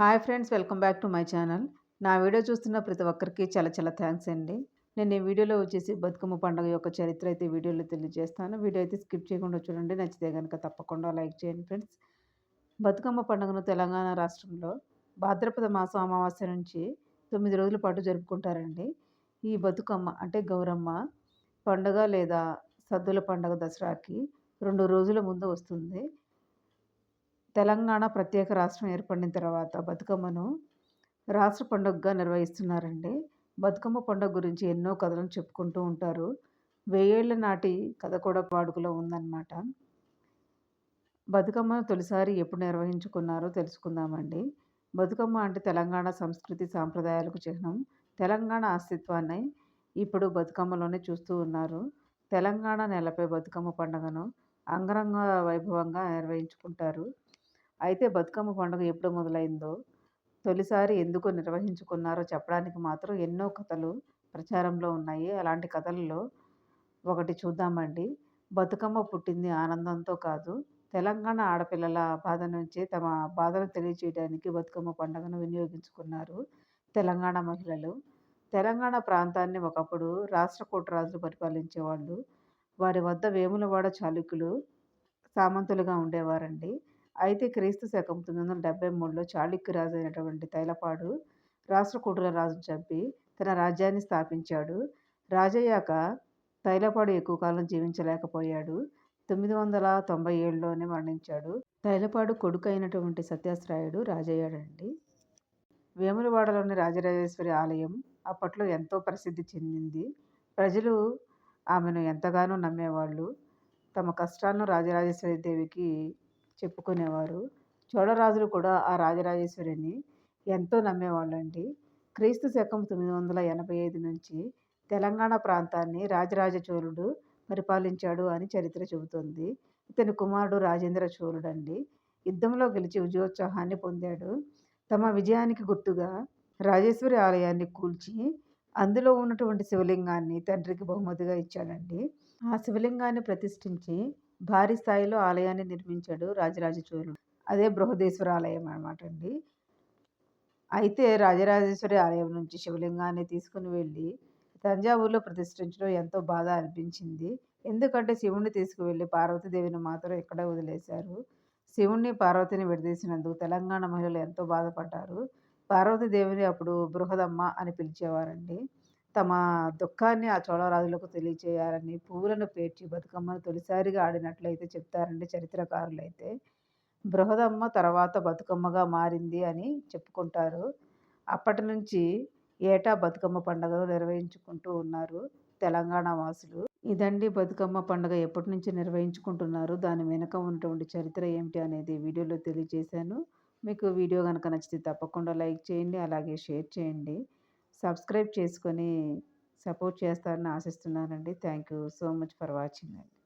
Hi friends welcome back to my channel. నా video చూస్తున్న ప్రతి ఒక్కరికి చాలా చాలా థ్యాంక్స్ అండి. నేను ఈ వీడియోలో వచ్చేసి బతుకమ్మ పండుగ యొక్క చరిత్ర అయితే వీడియోలో తెలియజేస్తాను. వీడియో అయితే స్కిప్ చేయకుండా చూడండి నచ్చితే కనుక తప్పకుండా లైక్ చేయండి ఫ్రెండ్స్. బతుకమ్మ పండుగను తెలంగాణ రాష్ట్రంలో భాద్రపద మాసం అమావాస్య నుంచి తొమ్మిది రోజుల పాటు జరుపుకుంటారండి. ఈ బతుకమ్మ అంటే గౌరమ్మ పండుగ లేదా సద్దుల పండుగ దసరాకి రెండు రోజుల ముందు వస్తుంది. తెలంగాణ ప్రత్యేక రాష్ట్రం ఏర్పడిన తర్వాత బతుకమ్మను రాష్ట్ర పండుగగా నిర్వహిస్తున్నారండి. బతుకమ్మ పండుగ గురించి ఎన్నో కథలను చెప్పుకుంటూ ఉంటారు. వెయ్యేళ్ళ నాటి కథ కూడా వాడుకలో ఉందన్నమాట. బతుకమ్మను తొలిసారి ఎప్పుడు నిర్వహించుకున్నారో తెలుసుకుందామండి. బతుకమ్మ అంటే తెలంగాణ సంస్కృతి సాంప్రదాయాలకు చిహ్నం. తెలంగాణ అస్తిత్వాన్ని ఇప్పుడు బతుకమ్మలోనే చూస్తూ ఉన్నారు. తెలంగాణ నెలపై బతుకమ్మ పండుగను అంగరంగ వైభవంగా నిర్వహించుకుంటారు. అయితే బతుకమ్మ పండుగ ఎప్పుడు మొదలైందో తొలిసారి ఎందుకు నిర్వహించుకున్నారో చెప్పడానికి మాత్రం ఎన్నో కథలు ప్రచారంలో ఉన్నాయి. అలాంటి కథలలో ఒకటి చూద్దామండి. బతుకమ్మ పుట్టింది ఆనందంతో కాదు తెలంగాణ ఆడపిల్లల బాధ నుంచి తమ బాధను తెలియచేయడానికి బతుకమ్మ పండుగను వినియోగించుకున్నారు తెలంగాణ మహిళలు. తెలంగాణ ప్రాంతాన్ని ఒకప్పుడు రాష్ట్ర కూటరాజులు పరిపాలించేవాళ్ళు. వారి వద్ద వేములవాడ చాళుక్యులు సామంతులుగా ఉండేవారండి. అయితే క్రీస్తు శకం తొమ్మిది వందల డెబ్బై మూడులో చాళుక్యరాజు అయినటువంటి తైలపాడు రాష్ట్రకూటుల రాజును చంపి తన రాజ్యాన్ని స్థాపించాడు. రాజయ్యాక తైలపాడు ఎక్కువ కాలం జీవించలేకపోయాడు. తొమ్మిది వందల తొంభై ఏడులోనే మరణించాడు. తైలపాడు కొడుకు అయినటువంటి సత్యాశ్రాయుడు రాజయ్యాడండి. వేములవాడలోని రాజరాజేశ్వరి ఆలయం అప్పట్లో ఎంతో ప్రసిద్ధి చెందింది. ప్రజలు ఆమెను ఎంతగానో నమ్మేవాళ్ళు. తమ కష్టాలను రాజరాజేశ్వరి దేవికి చెప్పుకునేవారు. చోళరాజులు కూడా ఆ రాజరాజేశ్వరిని ఎంతో నమ్మేవాళ్ళండి. క్రీస్తు శకం తొమ్మిది వందల ఎనభై ఐదు నుంచి తెలంగాణ ప్రాంతాన్ని రాజరాజ చోళుడు పరిపాలించాడు అని చరిత్ర చెబుతుంది. ఇతని కుమారుడు రాజేంద్ర చోళుడు అండి యుద్ధంలో గెలిచి విజయోత్సాహాన్ని పొందాడు. తమ విజయానికి గుర్తుగా రాజేశ్వరి ఆలయాన్ని కూల్చి అందులో ఉన్నటువంటి శివలింగాన్ని తండ్రికి బహుమతిగా ఇచ్చాడండి. ఆ శివలింగాన్ని ప్రతిష్ఠించి భారీ స్థాయిలో ఆలయాన్ని నిర్మించాడు రాజరాజ చోళుడు అదే బృహదేశ్వర ఆలయం అనమాట అండి. అయితే రాజరాజేశ్వరి ఆలయం నుంచి శివలింగాన్ని తీసుకుని వెళ్ళి తంజావూరులో ప్రతిష్ఠించడం ఎంతో బాధ అనిపించింది. ఎందుకంటే శివుణ్ణి తీసుకువెళ్ళి పార్వతీదేవిని మాత్రం ఇక్కడే వదిలేశారు. శివుణ్ణి పార్వతిని విడదీసినందుకు తెలంగాణ మహిళలు ఎంతో బాధపడ్డారు. పార్వతీదేవిని అప్పుడు బృహదమ్మ అని పిలిచేవారండి. తమ దుఃఖాన్ని ఆ చోళరాజులకు తెలియచేయాలని పువ్వులను పేర్చి బతుకమ్మను తొలిసారిగా ఆడినట్లయితే చెప్తారండి చరిత్రకారులైతే. బృహదమ్మ తర్వాత బతుకమ్మగా మారింది అని చెప్పుకుంటారు. అప్పటి నుంచి ఏటా బతుకమ్మ పండుగలు నిర్వహించుకుంటూ ఉన్నారు తెలంగాణ వాసులు. ఇదండి బతుకమ్మ పండుగ ఎప్పటి నుంచి నిర్వహించుకుంటున్నారు? దాని వెనుక ఉన్నటువంటి చరిత్ర ఏమిటి అనేది వీడియోలో తెలియజేశాను. మీకు వీడియో కనుక నచ్చితే తప్పకుండా లైక్ చేయండి అలాగే షేర్ చేయండి. సబ్స్క్రైబ్ చేసుకొని సపోర్ట్ చేస్తారని ఆశిస్తున్నానండి. Thank you so much for watching అండి.